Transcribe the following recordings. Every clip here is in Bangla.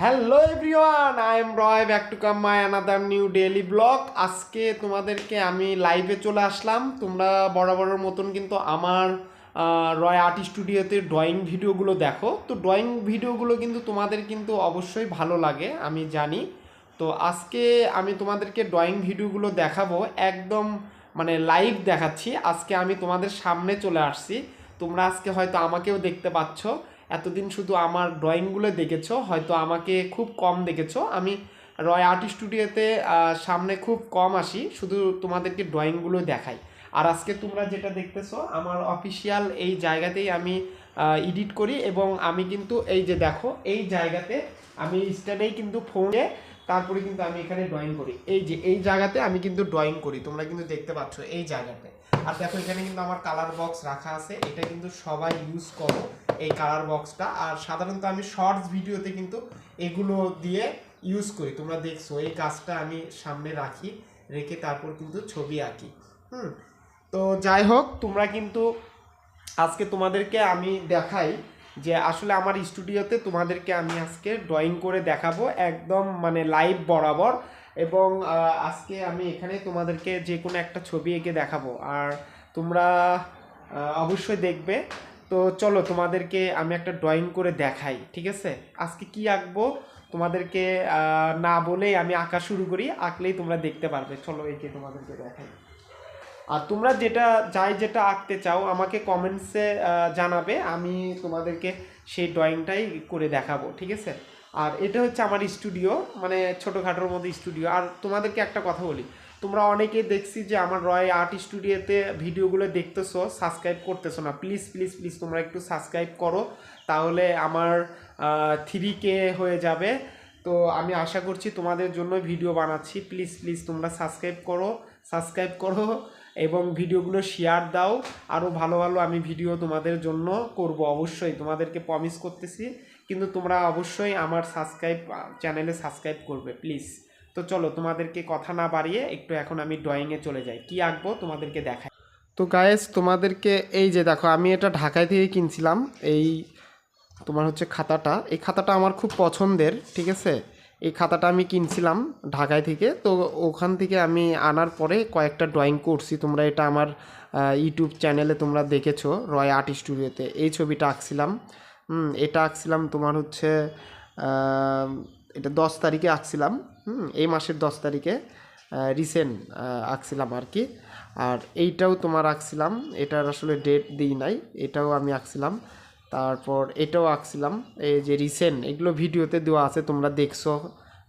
Hello everyone I am Roy back to come my another new daily blog আজকে তোমাদেরকে আমি লাইভে চলে আসলাম। তোমরা বরাবরের মতন কিন্তু আমার রয় আর্ট স্টুডিওতে ড্রয়িং ভিডিওগুলো দেখো। তো ড্রয়িং ভিডিওগুলো কিন্তু তোমাদের কিন্তু অবশ্যই ভালো লাগে, আমি জানি। তো আজকে আমি তোমাদেরকে ড্রয়িং ভিডিওগুলো দেখাবো, একদম মানে লাইভ দেখাচ্ছি। আজকে আমি তোমাদের সামনে চলে আসছি। তোমরা আজকে হয়তো আমাকেও দেখতে পাচ্ছ। এতদিন শুধু আমার ড্রয়িংগুলো দেখেছ, হয়তো আমাকে খুব কম দেখেছ। আমি রয় আর্ট স্টুডিওতে সামনে খুব কম আসি, শুধু তোমাদেরকে ড্রয়িংগুলো দেখাই। আর আজকে তোমরা যেটা দেখতেছো, আমার অফিসিয়াল এই জায়গাতেই আমি এডিট করি এবং আমি কিন্তু এই যে দেখো, এই জায়গাতে আমি স্ট্যান্ডেই কিন্তু ফোনে তারপরে কিন্তু আমি এখানে ড্রয়িং করি। এই যে, এই জায়গাতে আমি কিন্তু ড্রয়িং করি, তোমরা কিন্তু দেখতে পাচ্ছ এই জায়গাতে। আর দেখো এখানে কিন্তু আমার কালার বক্স রাখা আছে, এটা কিন্তু সবাই ইউজ করো। এই কালার বক্সটা আর সাধারণত আমি শর্টস ভিডিওতে কিন্তু এগুলো দিয়ে ইউজ করি। তোমরা দেখছ, এই কাজটা আমি সামনে রাখি, রেখে তারপর কিন্তু ছবি আঁকি। হুম, তো যাই হোক, তোমরা কিন্তু আজকে তোমাদেরকে আমি দেখাই যে আসলে আমার স্টুডিওতে তোমাদেরকে আমি আজকে ড্রয়িং করে দেখাবো একদম মানে লাইভ বরাবর। এবং আজকে আমি এখানে তোমাদেরকে যে কোনো একটা ছবি এঁকে দেখাবো। আর তোমরা অবশ্যই দেখবে তো চলো তোমাদেরকে আমি একটা ড্রয়িং করে দেখাই, ঠিক আছে? আজকে কি আঁকবো? তোমাদেরকে না বলেই আমি আঁকা শুরু করি, আঁকলেই তোমরা দেখতে পারবে। চলো এঁকে তোমাদেরকে দেখাই। আর তোমরা যেটা, যাই যেটা আঁকতে চাও, আমাকে কমেন্টসে জানাবে, আমি তোমাদেরকে সেই ড্রয়িংটাই করে দেখাবো, ঠিক আছে? আর এটা হচ্ছে আমার স্টুডিও মানে ছোটোখাটোর মধ্যে স্টুডিও আর তোমাদেরকে একটা কথা বলি তোমরা অনেকেই দেখছি যে আমার রয় আর্ট স্টুডিওতে ভিডিওগুলো দেখতেছো সাবস্ক্রাইব করতেছো না। প্লিজ প্লিজ প্লিজ তোমরা একটু সাবস্ক্রাইব করো, তাহলে আমার থ্রি কে হয়ে যাবে। তো আমি আশা করছি তোমাদের জন্য ভিডিও বানাচ্ছি। প্লিজ প্লিজ তোমরা সাবস্ক্রাইব করো সাবস্ক্রাইব করো এবং ভিডিওগুলো শেয়ার দাও। আরও ভালো ভালো আমি ভিডিও তোমাদের জন্য করব, অবশ্যই। তোমাদেরকে প্রমিস করতেছি। কিন্তু তোমরা অবশ্যই আমার সাবস্ক্রাইব চ্যানেলে সাবস্ক্রাইব করবে প্লিজ তো চলো তোমাদেরকে কথা না বাড়িয়ে একটু এখন আমি ড্রয়িংয়ে চলে যাই। কি আঁকবো তোমাদেরকে দেখাই। তো গায়েস তোমাদেরকে এই যে দেখো, আমি এটা ঢাকায় থেকে কিনছিলাম, এই তোমার হচ্ছে খাতাটা। এই খাতাটা আমার খুব পছন্দের, ঠিক আছে? এই খাতাটা আমি কিনছিলাম ঢাকায় থেকে। তো ওখান থেকে আমি আনার পরে কয়েকটা ড্রয়িং করছি। তোমরা এটা আমার ইউটিউব চ্যানেলে তোমরা দেখেছ রয় আর্ট স্টুডিওতে এই ছবিটা আঁকছিলাম। এটা আঁকছিলাম তোমার হচ্ছে এটা দশ তারিখে আঁকছিলাম। হুম, এই মাসের দশ তারিখে রিসেন্ট আঁকছিলাম আর কি। আর এইটাও তোমার আঁকছিলাম, এটার আসলে ডেট দিই নাই, এটাও আমি আঁকছিলাম। তারপর এটাও আঁকছিলাম, এই যে রিসেন্ট এগুলো ভিডিওতে দেওয়া আছে, তোমরা দেখছ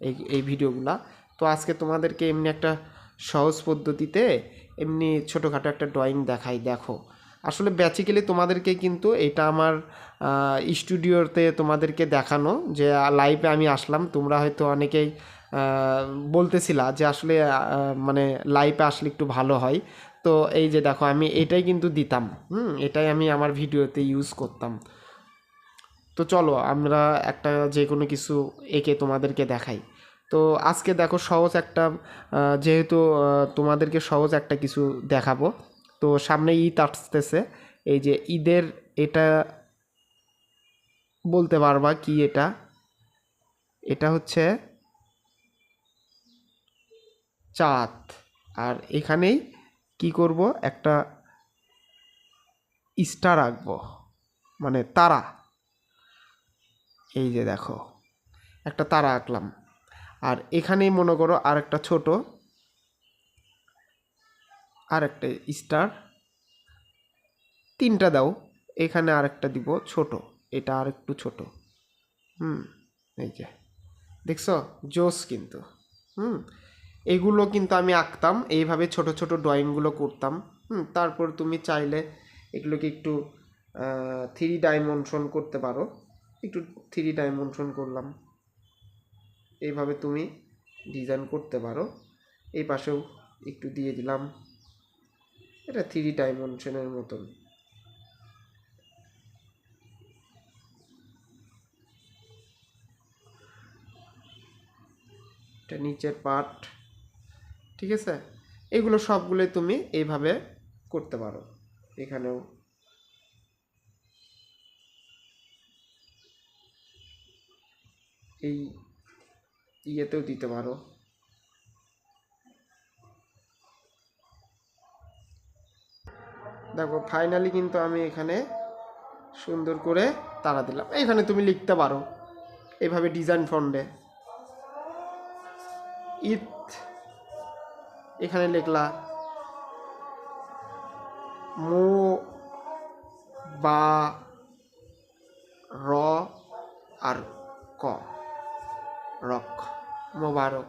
এই এই ভিডিওগুলা তো আজকে তোমাদেরকে এমনি একটা সহজ পদ্ধতিতে এমনি ছোটোখাটো একটা ড্রয়িং দেখাই, দেখো। আসলে বেসিক্যালি তোমাদেরকে কিন্তু এটা আমার স্টুডিওতে তোমাদেরকে দেখানো যে লাইভে আমি আসলাম, তোমরা হয়তো অনেকেই বলতেছিলা যে আসলে মানে লাইভে আসলে একটু ভালো হয়। তো এই যে দেখো, আমি এটাই কিন্তু দিতাম। হুম, এটাই আমি আমার ভিডিওতে ইউজ করতাম। তো চলো, আমরা একটা যে কোনো কিছু এঁকে তোমাদেরকে দেখাই। তো আজকে দেখো সহজ একটা যেহেতু তোমাদেরকে সহজ একটা কিছু দেখাবো। তো সামনে ঈদ আসতেছে। এই যে ঈদের এটা বলতে পারবা কি এটা? এটা হচ্ছে চাঁদ। আর এখানেই কি করব? একটা স্টার আঁকবো মানে তারা। এই যে দেখো, একটা তারা আঁকলাম। আর এখানেই মনে করো আর একটা ছোট আর একটা স্টার তিনটা দাও, এখানে আরেকটা দিব ছোট, এটা আর একটু ছোট। হুম, এই যে, দেখছ? জোস কিন্তু। হুম এগুলো কিন্তু আমি আঁকতাম, এইভাবে ছোট ছোট ড্রয়িংগুলো করতাম। হুম, তারপর তুমি চাইলে এগুলোকে একটু থ্রি ডাইমেনশন করতে পারো। একটু থ্রি ডাইমেনশন করলাম। এইভাবে তুমি ডিজাইন করতে পারো। এই পাশেও একটু দিয়ে দিলাম। এটা থ্রি ডাইমেনশনের মতন। এটা নিচের পার্ট ঠিক আছে? এগুলো সবগুলোই তুমি এইভাবে করতে পারো। এখানেও। এই ইয়েতেও দিতে পারো। দেখো ফাইনালি কিন্তু আমি এখানে সুন্দর করে তারা দিলাম। এখানে তুমি লিখতে পারো। এইভাবে ডিজাইন ফন্ডে ঈদ এখানে লিখলা, মো বা র আর ক। রক মোবারক।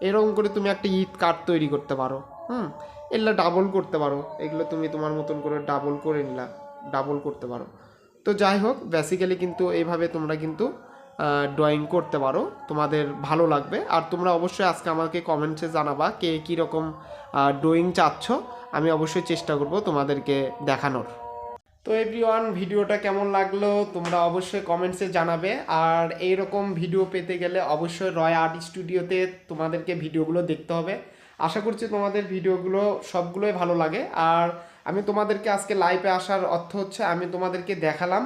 এরকম করে তুমি একটা ঈদ কার্ড তৈরি করতে পারো, হুম? এগুলো ডাবল করতে পারো। এগুলো তুমি তোমার মতন করে ডাবল করে নিলা ডাবল করতে পারো। তো যাই হোক বেসিক্যালি কিন্তু এইভাবে তোমরা কিন্তু ড্রয়িং করতে পারো। তোমাদের ভালো লাগবে। আর তোমরা অবশ্যই আজকে আমাকে কমেন্টসে জানাবা কে কীরকম ড্রয়িং চাচ্ছ। আমি অবশ্যই চেষ্টা করব তোমাদেরকে দেখানোর। তো এভরিওয়ান ভিডিওটা কেমন লাগল তোমরা অবশ্যই কমেন্টসে জানাবে। আর এইরকম ভিডিও পেতে গেলে অবশ্যই রয় আর্ট স্টুডিওতে তোমাদেরকে ভিডিওগুলো দেখতে হবে। আশা করছি তোমাদের ভিডিওগুলো সবগুলোই ভালো লাগে। আর আমি তোমাদেরকে আজকে লাইভে আসার অর্থ হচ্ছে আমি তোমাদেরকে দেখালাম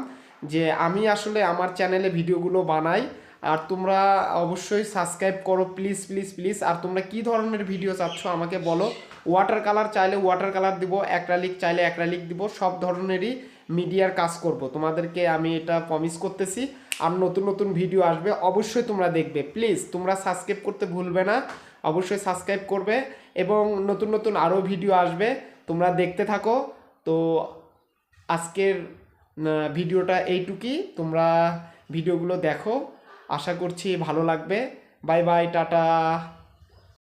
যে আমি আসলে আমার চ্যানেলে ভিডিওগুলো বানাই, আর তোমরা অবশ্যই সাবস্ক্রাইব করো প্লিজ প্লিজ প্লিজ আর তোমরা কি ধরনের ভিডিও চাচ্ছ আমাকে বলো। ওয়াটার কালার চাইলে ওয়াটার কালার দিব অ্যাক্রালিক চাইলে অ্যাক্রালিক দিব, সব ধরনেরই মিডিয়ার কাজ করব। তোমাদেরকে আমি এটা প্রমিস করতেছি, আর নতুন নতুন ভিডিও আসবে, অবশ্যই তোমরা দেখবে। প্লিজ তোমরা সাবস্ক্রাইব করতে ভুলবে না, অবশ্যই সাবস্ক্রাইব করবে, এবং নতুন নতুন আরও ভিডিও আসবে, তোমরা দেখতে থাকো। তো আজকের ভিডিওটা এইটুকুই তোমরা ভিডিওগুলো দেখো। আশা করছি ভালো লাগবে। Bye bye tata.